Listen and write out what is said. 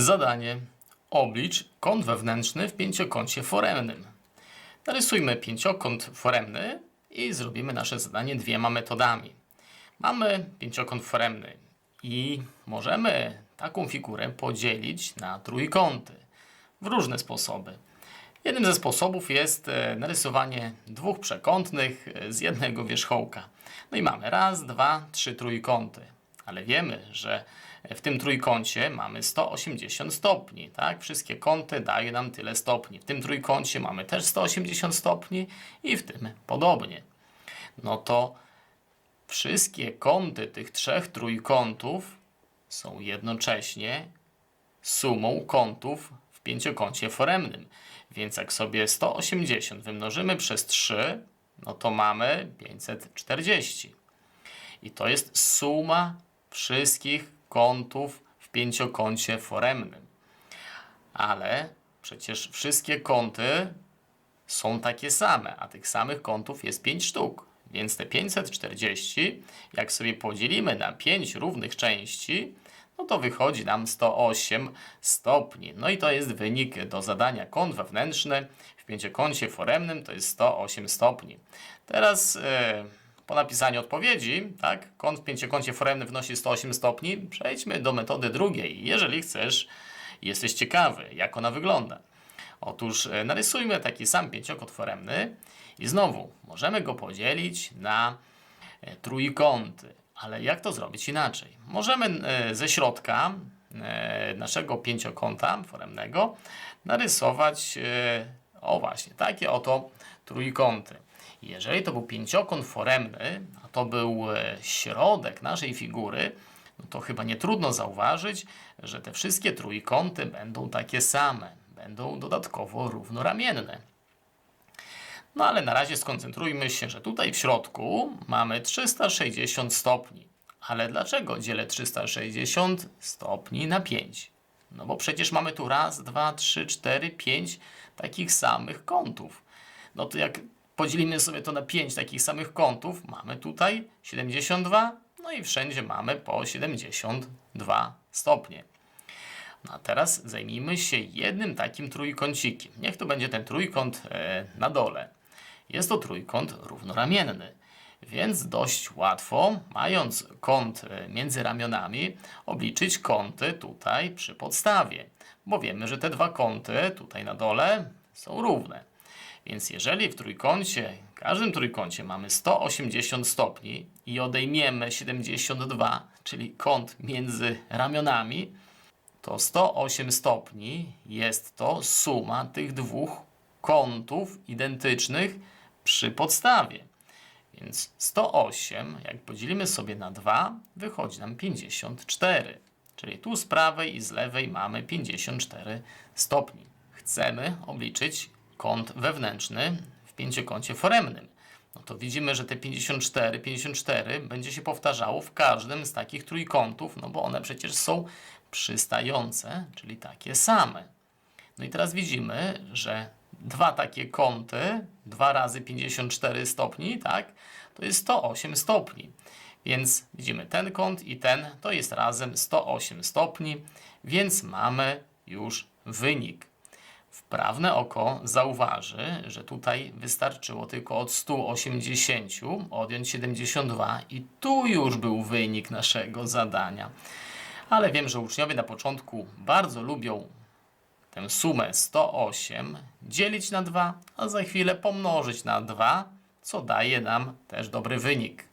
Zadanie. Oblicz kąt wewnętrzny w pięciokącie foremnym. Narysujmy pięciokąt foremny i zrobimy nasze zadanie dwiema metodami. Mamy pięciokąt foremny i możemy taką figurę podzielić na trójkąty w różne sposoby. Jednym ze sposobów jest e, narysowanie dwóch przekątnych e, z jednego wierzchołka. No i mamy raz, dwa, trzy trójkąty. Ale wiemy, że w tym trójkącie mamy 180 stopni, tak? Wszystkie kąty dają nam tyle stopni. W tym trójkącie mamy też 180 stopni i w tym podobnie. No to wszystkie kąty tych trzech trójkątów są jednocześnie sumą kątów w pięciokącie foremnym. Więc jak sobie 180 wymnożymy przez 3, no to mamy 540. I to jest suma wszystkich kątów w pięciokącie foremnym. Ale przecież wszystkie kąty są takie same, a tych samych kątów jest 5 sztuk. Więc te 540, jak sobie podzielimy na 5 równych części, no to wychodzi nam 108 stopni. No i to jest wynik do zadania kąt wewnętrzny w pięciokącie foremnym to jest 108 stopni. Teraz e, po napisaniu odpowiedzi, tak, kąt w pięciokącie foremnym wynosi 108 stopni, przejdźmy do metody drugiej. Jeżeli chcesz, jesteś ciekawy, jak ona wygląda. Otóż e, narysujmy taki sam pięciokąt foremny i znowu możemy go podzielić na e, trójkąty. Ale jak to zrobić inaczej? Możemy e, ze środka naszego pięciokąta foremnego narysować, o właśnie, takie oto trójkąty. Jeżeli to był pięciokąt foremny, a to był e, środek naszej figury, no to chyba nie trudno zauważyć, że te wszystkie trójkąty będą takie same, będą dodatkowo równoramienne. No ale na razie skoncentrujmy się, że tutaj w środku mamy 360 stopni. Ale dlaczego dzielę 360 stopni na 5? No bo przecież mamy tu raz, dwa, trzy, cztery, pięć takich samych kątów. No to jak podzielimy sobie to na 5 takich samych kątów, mamy tutaj 72, no i wszędzie mamy po 72 stopnie. No a teraz zajmijmy się jednym takim trójkącikiem. Niech to będzie ten trójkąt e, na dole. Jest to trójkąt równoramienny, więc dość łatwo, mając kąt e, między ramionami, obliczyć kąty tutaj przy podstawie, bo wiemy, że te dwa kąty tutaj na dole są równe. Więc jeżeli w trójkącie, w każdym trójkącie mamy 180 stopni i odejmiemy 72, czyli kąt między ramionami, to 108 stopni jest to suma tych dwóch kątów identycznych przy podstawie. Więc 108, jak podzielimy sobie na 2, wychodzi nam 54. Czyli tu z prawej i z lewej mamy 54 stopni. Chcemy obliczyć kąt wewnętrzny w pięciokącie foremnym. No to widzimy, że te 54, 54 będzie się powtarzało w każdym z takich trójkątów, no bo one przecież są przystające, czyli takie same. No i teraz widzimy, że dwa takie kąty, 2 razy 54 stopni, tak, to jest 108 stopni. Więc widzimy ten kąt i ten, to jest razem 108 stopni, więc mamy już wynik. Wprawne oko zauważy, że tutaj wystarczyło tylko od 180 odjąć 72 i tu już był wynik naszego zadania. Ale wiem, że uczniowie na początku bardzo lubią tę sumę 108 dzielić na 2, a za chwilę pomnożyć na 2, co daje nam też dobry wynik.